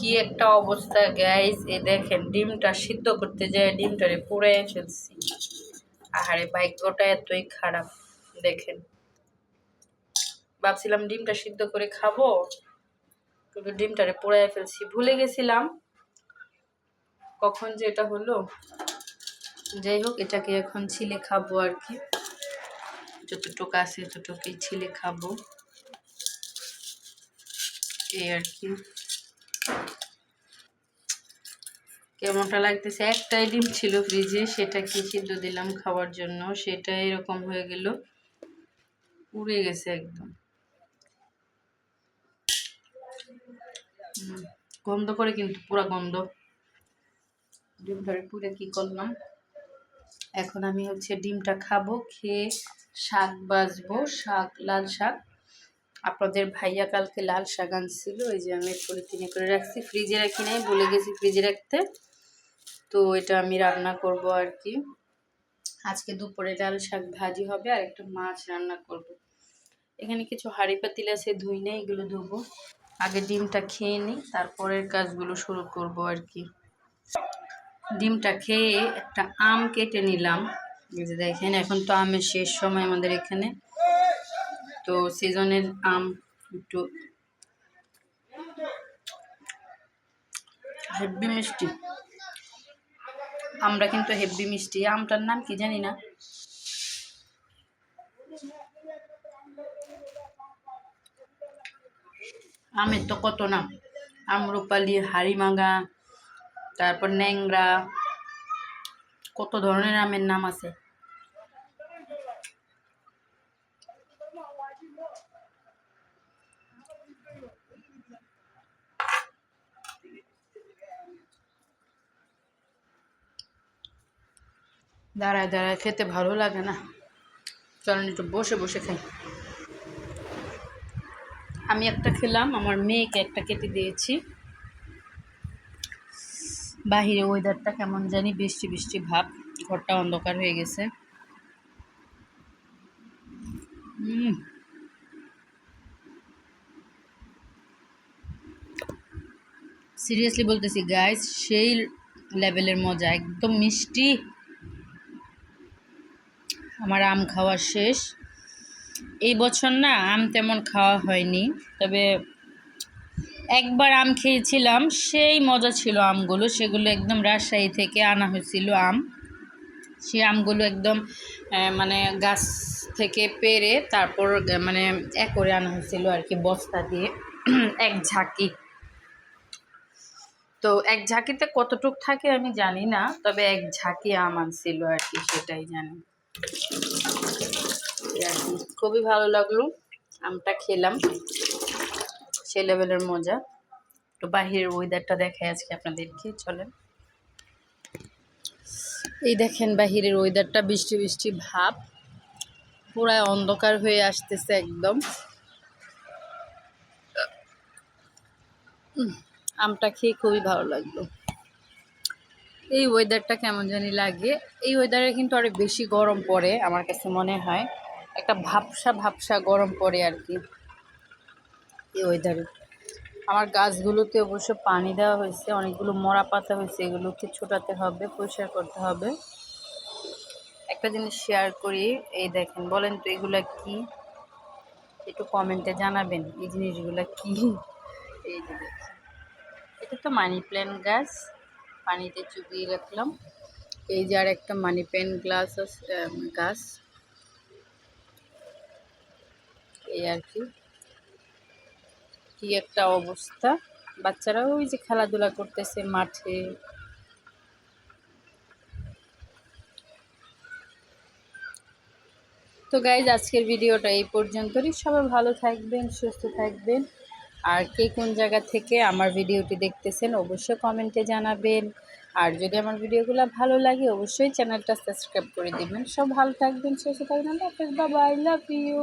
কি একটা অবস্থা গ্যাস এ দেখেন, ডিমটা সিদ্ধ করতে যায় ডিমটারে পুড়ে ফেলছি। আহারে ভাগ্যটা এতই খারাপ, দেখেন। ভাবছিলাম ডিমটা সিদ্ধ করে খাব, কিন্তু ডিমটারে পোড়ায় ফেলছি। ভুলে গেছিলাম কখন যে এটা হলো। যাই হোক, এটাকে এখন ছিলে খাব আর কি। যতটুকু আছে ততটুকুই ছিলে খাব। এই আর কি। কেমনটা লাগতেছে? একটাই ডিম ছিল ফ্রিজে সেটা সেটাকে সিদ্ধ দিলাম খাওয়ার জন্য, সেটা এরকম হয়ে গেল। উড়ে গেছে একদম। গন্ধ করে কিন্তু পুরা গন্ধ। ডিমটারে পুরে কি করলাম? এখন আমি হচ্ছে ডিমটা খাব, খেয়ে শাক বাজবো, শাক, লাল শাক। আপনাদের ভাইয়া কালকে লাল শাক আনছিল ওই যে আমি কিনে করে রাখছি। ফ্রিজে রাখি নাই বলে গেছি ফ্রিজে রাখতে। তো এটা আমি রান্না করব আর কি। আজকে দুপুরে লাল শাক ভাজি হবে, আর একটু মাছ রান্না করব। এখানে কিছু হাঁড়ি পাতিল আছে, ধুই নেই এগুলো ধুবো। আগে ডিমটা খেয়ে নিই, তারপরের কাজগুলো শুরু করব আর কি। ডিমটা খেয়ে একটা আম কেটে নিলাম। যে দেখেন, এখন তো আমের শেষ সময় আমাদের এখানে। তো সিজনের আম একটু হেব্বি মিষ্টি। আমরা কিন্তু হেব্বি মিষ্টি। আমটার নাম কি জানি না। আমের তো কত নাম। আমরুপালি হাড়িমাঙ্গা তারপর ন্যাংরা, কত ধরনের আমের নাম আছে। দাঁড়ায় দাঁড়ায়, খেতে ভালো লাগে না। চলেন একটু বসে বসে খাই। আমি একটা খেলাম, আমার মেয়েকে একটা কেটে দিয়েছি। বাহিরে ওয়েদারটা কেমন জানি, বৃষ্টি বৃষ্টি ভাব। ঘরটা অন্ধকার হয়ে গেছে। হুম সিরিয়াসলি বলতেছি গাইস সেই লেভেলের মজা, একদম মিষ্টি। আমার আম খাওয়া শেষ। এই বছর না আম তেমন খাওয়া হয়নি, তবে একবার আম খেয়েছিলাম, সেই মজা ছিল আমগুলো। সেগুলো একদম রাজশাহী থেকে আনা হয়েছিল আম। সেই আমগুলো একদম মানে গাছ থেকে পেরে তারপর মানে এক করে আনা হয়েছিল আর কি, বস্তা দিয়ে। এক ঝাঁকি। তো এক ঝাঁকিতে কতটুক থাকে আমি জানি না তবে এক ঝাঁকি আম আনছিল আর কি সেটাই জানি। খুবই ভালো লাগল আমটা খেলাম। সে লেভেলের মজা। তো বাহিরের ওয়েদারটা দেখাই আজকে আপনাদেরকে চলেন। এই দেখেন বাহিরের ওয়েদারটা বৃষ্টি বৃষ্টি ভাব। পুরাই অন্ধকার হয়ে আসতেছে একদম। উম, আমটা খেয়ে খুবই ভালো লাগল। এই ওয়েদারটা কেমন জানি লাগে। এই ওয়েদারে কিন্তু আরও বেশি গরম পড়ে আমার কাছে মনে হয়। একটা ভাবসা ভাবসা গরম পড়ে আর কি এই ওয়েদারে আমার গাছগুলোতে অবশ্য পানি দেওয়া হয়েছে, অনেকগুলো মরা পাতা হয়েছে, এগুলোকে ছোটাতে হবে, পরিষ্কার করতে হবে। একটা জিনিস শেয়ার করি, এই দেখেন, বলেন তো এগুলা কি? একটু কমেন্টে জানাবেন এই জিনিসগুলা কি? এই দেখেন। এটা তো মানি প্ল্যান্ট গাছ পানিতে চুপিয়ে রাখলাম। এই যে আর একটা মানি প্ল্যান্ট গ্লাস গাছ এই আর কি। কি একটা অবস্থা। বাচ্চারা ওই যে খেলাধুলা করতেছে মাঠে। তো গাইজ আজকের ভিডিওটা এই পর্যন্তই। সবাই ভালো থাকবেন, সুস্থ থাকবেন। আর কে কোন জায়গা থেকে আমার ভিডিওটি দেখতেছেন অবশ্যই কমেন্টে জানাবেন। আর যদি আমার ভিডিওগুলো ভালো লাগে, অবশ্যই চ্যানেলটা সাবস্ক্রাইব করে দিবেন। সব ভালো থাকবেন, সুস্থ থাকবেন আপনার বাবা আই লাভ ইউ